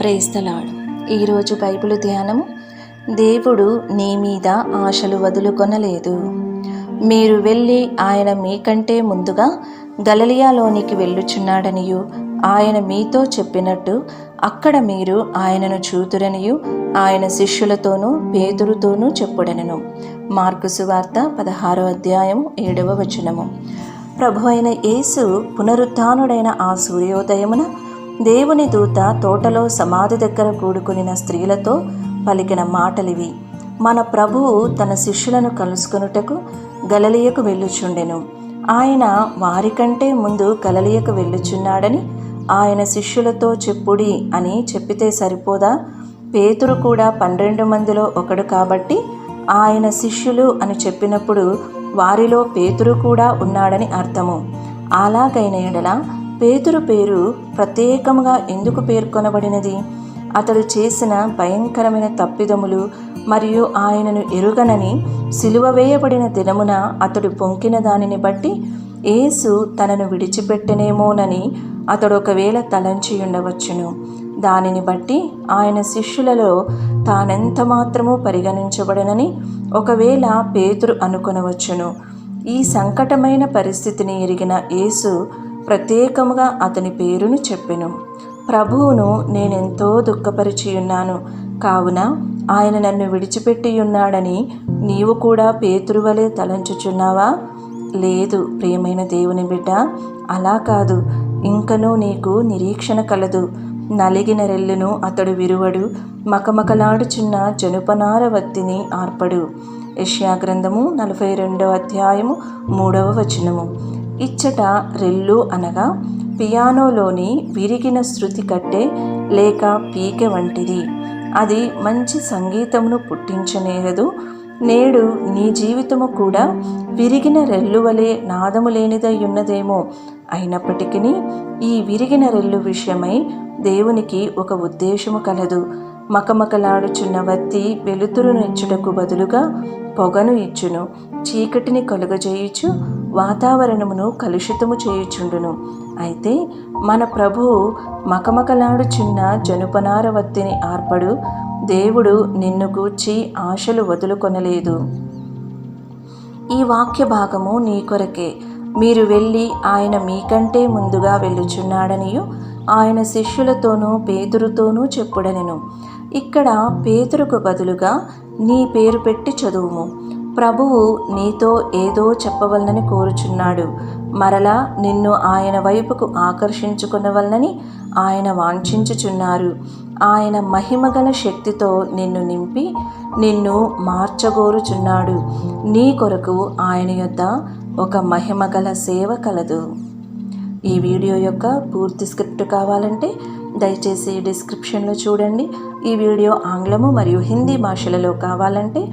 ప్రేస్తలాడు. ఈరోజు బైబిల్ ధ్యానము. దేవుడు నీ మీద ఆశలు వదులుకొనలేదు. మీరు వెళ్ళి ఆయన మీకంటే ముందుగా గలలియాలోనికి వెళ్ళుచున్నాడనియు ఆయన మీతో చెప్పినట్టు అక్కడ మీరు ఆయనను చూతురనియు ఆయన శిష్యులతోనూ పేతురుతోనూ చెప్పుడనను. మార్కు సువార్త పదహారో అధ్యాయం ఏడవ వచనము. ప్రభు అయిన యేసు పునరుత్డైన ఆ సూర్యోదయమున దేవుని దూత తోటలో సమాధి దగ్గర కూడుకునిన స్త్రీలతో పలికిన మాటలివి. మన ప్రభువు తన శిష్యులను కలుసుకొనుటకు గలలియకు వెళ్ళుచుండెను. ఆయన వారికంటే ముందు గలలియకు వెళ్ళుచున్నాడని ఆయన శిష్యులతో చెప్పుడి అని చెప్పితే సరిపోదా? పేతురు కూడా పన్నెండు మందిలో ఒకడు కాబట్టి ఆయన శిష్యులు అని చెప్పినప్పుడు వారిలో పేతురు కూడా ఉన్నాడని అర్థము. అలాగైన ఎడల పేతురు పేరు ప్రత్యేకముగా ఎందుకు పేర్కొనబడినది? అతడు చేసిన భయంకరమైన తప్పిదములు మరియు ఆయనను ఎరుగనని సిలువ వేయబడిన దినమున అతడు పొంకిన దానిని బట్టి యేసు తనను విడిచిపెట్టనేమోనని అతడు ఒకవేళ తలంచి ఉండవచ్చును దానిని బట్టి ఆయన శిష్యులలో తానెంత మాత్రమూ పరిగణించబడనని ఒకవేళ పేతురు అనుకొనవచ్చును. ఈ సంకటమైన పరిస్థితిని ఎరిగిన యేసు ప్రత్యేకముగా అతని పేరును చెప్పెను. ప్రభువును నేనెంతో దుఃఖపరిచి ఉన్నాను కావున ఆయన నన్ను విడిచిపెట్టి ఉన్నాడని నీవు కూడా పేతురువలే తలంచుచున్నావా? లేదు ప్రియమైన దేవుని బిడ్డ అలా కాదు. ఇంకనూ నీకు నిరీక్షణ కలదు. నలిగిన రెల్లును అతడు విరువడు. మకమకలాడుచున్న జనుపనార వత్తిని ఆర్పడు. యష్యా గ్రంథము నలభై రెండవ అధ్యాయము మూడవ వచనము. ఇచ్చట రెల్లు అనగా పియానోలోని విరిగిన శృతి కట్టే లేక పీకె వంటిది. అది మంచి సంగీతమును పుట్టించనేరదు. నేడు నీ జీవితము కూడా విరిగిన రెల్లువలే నాదము లేనిదై ఉన్నదేమో. అయినప్పటికీ ఈ విరిగిన రెల్లు విషయమై దేవునికి ఒక ఉద్దేశము కలదు. మకమకలాడుచున్న వత్తి వెలుతురునిచ్చుటకు బదులుగా పొగను ఇచ్చును. చీకటిని కలుగజేయుచు వాతావరణమును కలుషితము చేయుచుండును. అయితే మన ప్రభువు మకమకలాడుచున్న జనుపనార వత్తిని ఆర్పడు. దేవుడు నిన్ను గూర్చి ఆశలు వదులుకొనలేదు. ఈ వాక్య భాగము నీ కొరకే. మీరు వెళ్ళి ఆయన మీకంటే ముందుగా వెళ్ళుచున్నాడనియు ఆయన శిష్యులతోనూ పేతురుతోనూ చెప్పుడనెను. ఇక్కడ పేతురుకు బదులుగా నీ పేరు పెట్టి చదువుము. ప్రభువు నీతో ఏదో చెప్పవలనని కోరుచున్నాడు. మరలా నిన్ను ఆయన వైపుకు ఆకర్షించుకునవలనని ఆయన వాంఛించుచున్నారు. ఆయన మహిమగల శక్తితో నిన్ను నింపి నిన్ను మార్చగోరుచున్నాడు. నీ కొరకు ఆయన యొద్ద ఒక మహిమగల సేవ కలదు. ఈ వీడియో యొక్క పూర్తి స్క్రిప్ట్ కావాలంటే దయచేసి డిస్క్రిప్షన్లో చూడండి. ఈ వీడియో ఆంగ్లము మరియు హిందీ భాషలలో కావాలంటే